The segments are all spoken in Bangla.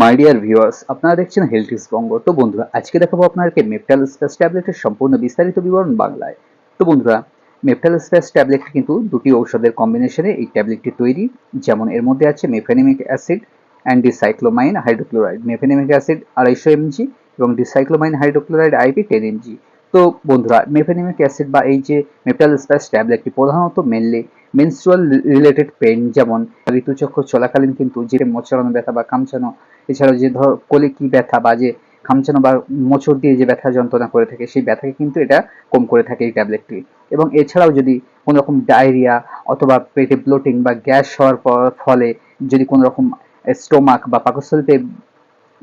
মাই ডিয়ার ভিউয়ার্স আপনারা দেখছেন হেলথিস বঙ্গ তো বন্ধুরা, আজকে দেখাবো আপনাদেরকে মেপটাল স্পেস ট্যাবলেটের সম্পূর্ণ বিস্তারিত বিবরণ বাংলায়। তো বন্ধুরা মেপটাল স্পেস ট্যাবলেট কিন্তু দুটি ঔষধের কম্বিনেশনে এই ট্যাবলেটটি তৈরি। যেমন এর মধ্যে আছে mefenamic acid and dicyclomine hydrochloride mefenamic acid আড়াইশো এমজি এবং dicyclomine hydrochloride IP ten mg তো বন্ধুরা মেফেনেমিক অ্যাসিড বা এই যে মেপটাল স্পেস ট্যাবলেটটি প্রধানত মেনলি মেনস্ট্রুয়াল রিলেটেড পেন যেমন ঋতুচক্র চলাকালীন কিন্তু যে মোচড়ানো ব্যথা বা কামচানো এছাড়াও যে ধর কোলে কি ব্যথা বা যে খামচানো বা মোচড় দিয়ে যে ব্যথা যন্ত্রণা করে থাকে, সেই ব্যথাকে কিন্তু এটা কম করে থাকে এই ট্যাবলেটটি। এবং এছাড়াও যদি কোনো রকম ডায়রিয়া অথবা পেটে ব্লোটিং বা গ্যাস হওয়ার ফলে যদি কোনো রকম স্টোমাক বা পাকস্থলিতে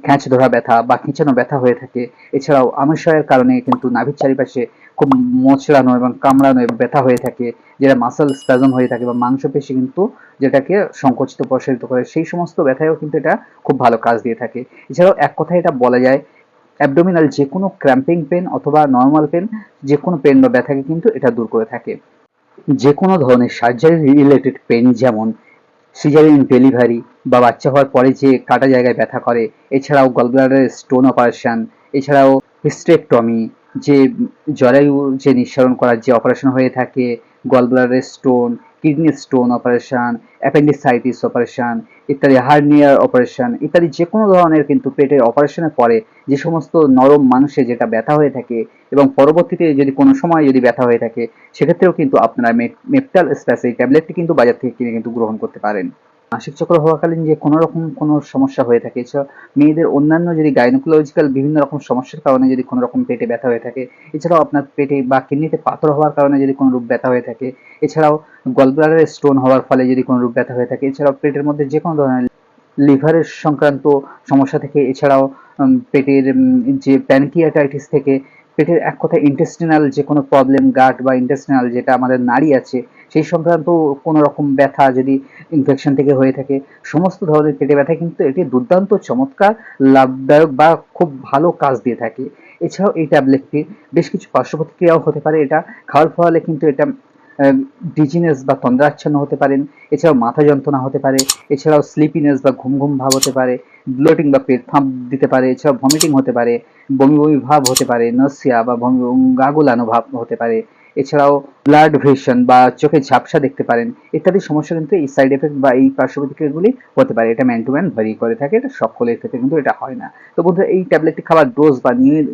খ্যাঁচ ধরা ব্যথা বা খিঁচানো ব্যথা হয়ে থাকে। এছাড়াও আমাশয়ের কারণে কিন্তু নাভির চারিপাশে খুব মোচড়ানো এবং কামড়ানো ব্যথা হয়ে থাকে, যেটা মাসল স্প্যাজম হয়ে থাকে বা মাংসপেশি কিন্তু যেটাকে সংকুচিত, প্রসারিত করে, সেই সমস্ত ব্যথায়ও কিন্তু এটা খুব ভালো কাজ দিয়ে থাকে। এছাড়াও এক কথায় এটা বলা যায় অ্যাবডোমিনাল যে কোনো ক্র্যাম্পিং পেন অথবা নর্মাল পেন যে কোনো পেন বা ব্যথাকে কিন্তু এটা দূর করে থাকে। যে কোনো ধরনের সার্জারি রিলেটেড পেন যেমন সিজারিন ডেলিভারি বা বাচ্চা হওয়ার পরে যে কাটা জায়গায় ব্যথা করে, এছাড়াও গলব্লাডারের স্টোন অপারেশন এছাড়াও হিস্টেকটমি যে জরায়ু যে নিঃসরণ করার যে অপারেশন হয়ে থাকে গলব্লাডারের stone kidney stone operation appendicitis operation ইত্যাদি হার্নিয়ার অপারেশন ইত্যাদি যে কোনো ধরনের কিন্তু পেটের অপারেশনের পরে যে সমস্ত নরম মানুষের যেটা ব্যথা হয়ে থাকে এবং পরবর্তীতে যদি কোনো সময় যদি ব্যথা হয়ে থাকে, সেক্ষেত্রেও কিন্তু আপনারা মেপটাল স্প্যাস এই ট্যাবলেটটি কিন্তু বাজার থেকে কিনে কিন্তু গ্রহণ করতে পারেন। মাসিক চক্র হওয়াকালীন যে কোনো রকম কোনো সমস্যা হয়ে থাকে। এছাড়া মেয়েদের অন্যান্য যদি গাইনোকোলজিক্যাল বিভিন্ন রকম সমস্যার কারণে যদি কোনো রকম পেটে ব্যথা হয়ে থাকে, এছাড়াও আপনার পেটে বা কিডনিতে পাথর হওয়ার কারণে যদি কোনো রূপ ব্যথা হয়ে থাকে, এছাড়াও গলব্লাডারে স্টোন হওয়ার ফলে যদি কোনো রূপ ব্যথা হয়ে থাকে, এছাড়াও পেটের মধ্যে যে কোনো ধরনের লিভারের সংক্রান্ত সমস্যা থেকে, এছাড়াও পেটের যে প্যানকিয়াটাইটিস থেকে পেটের এক কথায় ইন্টেস্টিনাল যে কোনো প্রবলেম গাট বা ইন্টেস্টিনাল যেটা আমাদের নাড়ি আছে, সেই সংক্রান্ত কোনো রকম ব্যথা যদি ইনফেকশন থেকে হয়ে থাকে, সমস্ত ধরনের পেটে ব্যথা কিন্তু এটি দুর্দান্ত, চমৎকার, লাভদায়ক বা খুব ভালো কাজ দিয়ে থাকে। এছাড়াও এই ট্যাবলেটটির বেশ কিছু পার্শ্ব প্রতিক্রিয়াও হতে পারে এটা। খাওয়ার ফলে কিন্তু এটা ডিজিনেস বা তন্দ্রাচ্ছন্ন হতে পারেন। এছাড়াও মাথা যন্ত্রণা হতে পারে। এছাড়াও স্লিপিনেস বা ঘুম ঘুম ভাব হতে পারে। ব্লোটিং বা পেট ফাঁপ দিতে পারে, এছাড়াও ভমিটিং হতে পারে, বমি বমি ভাব হতে পারে নসিয়া বা ভমি গাগুলানো ভাব হতে পারে। এছাড়াও ব্লাড ভিশন বা চোখে ঝাপসা দেখতে পারেন, ইত্যাদি সমস্যা কিন্তু এই সাইড এফেক্ট বা এই পার্শ্ব প্রতিক্রিয়াগুলি হতে পারে। এটা ম্যান টু ম্যান ভ্যারি করে থাকে, এটা সকলের ক্ষেত্রে কিন্তু এটা হয় না। তো বন্ধুরা, এই ট্যাবলেটটি খাওয়ার ডোজ বা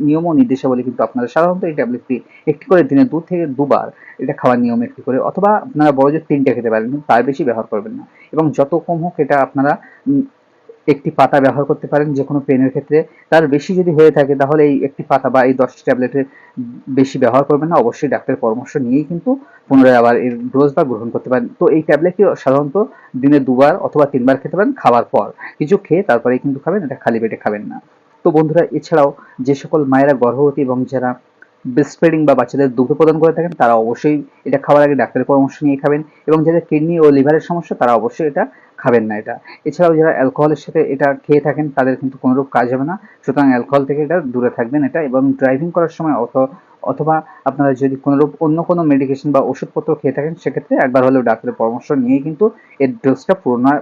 নিয়ম ও নির্দেশাবলী কিন্তু আপনারা সাধারণত এই ট্যাবলেটটি একটি করে দিনে দু থেকে দুবার এটা খাওয়ার নিয়ম একটি করে, অথবা আপনারা বড় যে তিনটে খেতে পারেন, তার বেশি ব্যবহার করবেন না। এবং যত কম হোক এটা আপনারা একটি পাতা ব্যবহার করতে পারেন যে কোনো পেনের ক্ষেত্রে। তার বেশি যদি হয়ে থাকে, তাহলে এই একটি পাতা বা এই দশটি ট্যাবলেটের বেশি ব্যবহার করবেন না। অবশ্যই ডাক্তারের পরামর্শ নিয়েই কিন্তু পুনরায় আবার এর ডোজ বা গ্রহণ করতে পারেন। তো এই ট্যাবলেটটি সাধারণত দিনে দুবার অথবা তিনবার খেতে পারেন খাওয়ার পর। কিছু খেয়ে তারপরেই কিন্তু খাবেন, এটা খালি পেটে খাবেন না। তো বন্ধুরা, এছাড়াও যে সকল মায়েরা গর্ভবতী এবং যারা ব্রেস্টফিডিং বা বাচ্চাদের দুধ প্রদান করে থাকেন, তারা অবশ্যই এটা খাওয়ার আগে ডাক্তারের পরামর্শ নিয়ে খাবেন। এবং যাদের কিডনি ও লিভারের সমস্যা, তারা অবশ্যই এটা খাবেন না এটা। এছাড়াও যারা অ্যালকোহলের সাথে এটা খেয়ে থাকেন, তাদের কিন্তু কোনোরূপ কাজ হবে না। সুতরাং অ্যালকোহল থেকে এটা দূরে থাকবেন এটা এবং ড্রাইভিং করার সময় অথবা আপনারা যদি কোনোরূপ অন্য কোনো মেডিকেশন বা ওষুধপত্র খেয়ে থাকেন, সেক্ষেত্রে একবার হলেও ডাক্তারের পরামর্শ নিয়ে কিন্তু এর ডোজটা পুনরায়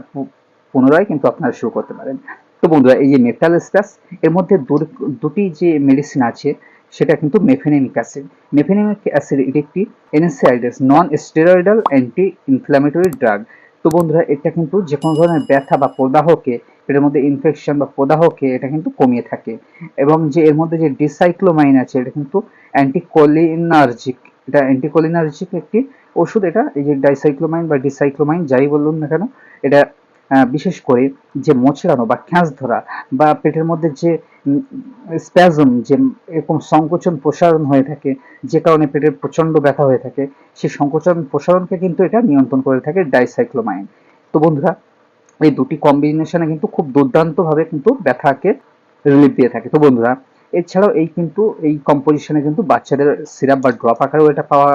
পুনরায় কিন্তু আপনারা শুরু করতে পারেন। তো বন্ধুরা, এই যে মেফটালস্টাস এর মধ্যে দুটি যে মেডিসিন আছে, সেটা কিন্তু মেফেনেমিক অ্যাসিড। মেফেনেমিক অ্যাসিড এটি একটি NSAIDs non steroidal anti inflammatory drug তো বন্ধুরা, এটা কিন্তু যে কোনো ধরনের ব্যথা বা প্রদাহকে এর মধ্যে ইনফেকশন বা প্রদাহকে এটা কিন্তু কমিয়ে থাকে। এবং যে এর মধ্যে যে ডিসাইক্লোমাইন আছে, এটা কিন্তু অ্যান্টিকোলিনার্জিক এটা অ্যান্টিকোলিনার্জিক একটি ওষুধ, এটা এই যে ডাইসাইক্লোমাইন বা ডিসাইক্লোমাইন যাই বলুন না কেন, এটা বিশেষ করে যে মোচড়ানো বা খ্যাঁচ ধরা বা পেটের মধ্যে যে স্প্যাজম, যে এরকম সংকোচন প্রসারণ হয়ে থাকে, যে কারণে পেটের প্রচণ্ড ব্যথা হয়ে থাকে, সেই সংকোচন প্রসারণকে কিন্তু এটা নিয়ন্ত্রণ করে থাকে ডাইসাইক্লোমাইন। তো বন্ধুরা, এই দুটি কম্বিনেশনে কিন্তু খুব দুর্দান্তভাবে কিন্তু ব্যথাকে রিলিফ দিয়ে থাকে। তো বন্ধুরা, এছাড়াও এই কিন্তু, এই কম্পোজিশনে কিন্তু বাচ্চাদের সিরাপ বা ড্রপ আকারেও এটা পাওয়া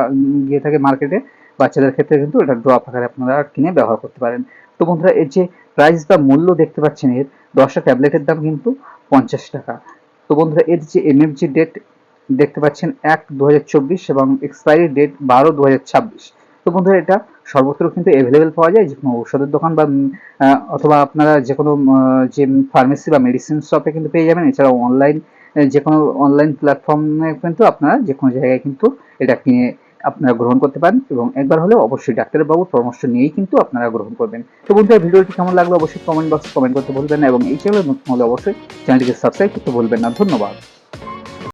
গিয়ে থাকে মার্কেটে। বাচ্চাদের ক্ষেত্রে কিন্তু এটা ড্রপ আকারে আপনারা কিনে ব্যবহার করতে পারেন। তো বন্ধুরা, এর যে প্রাইস বা মূল্য দেখতে পাচ্ছেন, এর দশটা ট্যাবলেটের দাম কিন্তু পঞ্চাশ টাকা। তো বন্ধুরা, এর যে এমএফজি ডেট দেখতে পাচ্ছেন এক দু হাজার এবং এক্সপায়ারি ডেট বারো দু তো বন্ধুরা, এটা সর্বত্র কিন্তু অ্যাভেলেবেল পাওয়া যায় যে কোনো ঔষধের দোকান বা অথবা আপনারা যে কোনো যে ফার্মেসি বা মেডিসিন শপে কিন্তু পেয়ে যাবেন। এছাড়াও অনলাইন যে কোনো অনলাইন প্ল্যাটফর্মে কিন্তু আপনারা যে কোনো জায়গায় কিন্তু এটা কিনে আপনারা গ্রহণ করতে পারেন এবং একবার হলেও অবশ্যই ডাক্তারের বাবুর পরামর্শ নিয়েই কিন্তু আপনারা গ্রহণ করবেন। তো বন্ধুরা, ভিডিওটি কেমন লাগল অবশ্যই কমেন্ট বক্সে কমেন্ট করতে ভুলবেন না এবং এই চ্যানেলে নতুন হলে অবশ্যই চ্যানেলটিকে সাবস্ক্রাইব করতে ভুলবেন না। ধন্যবাদ।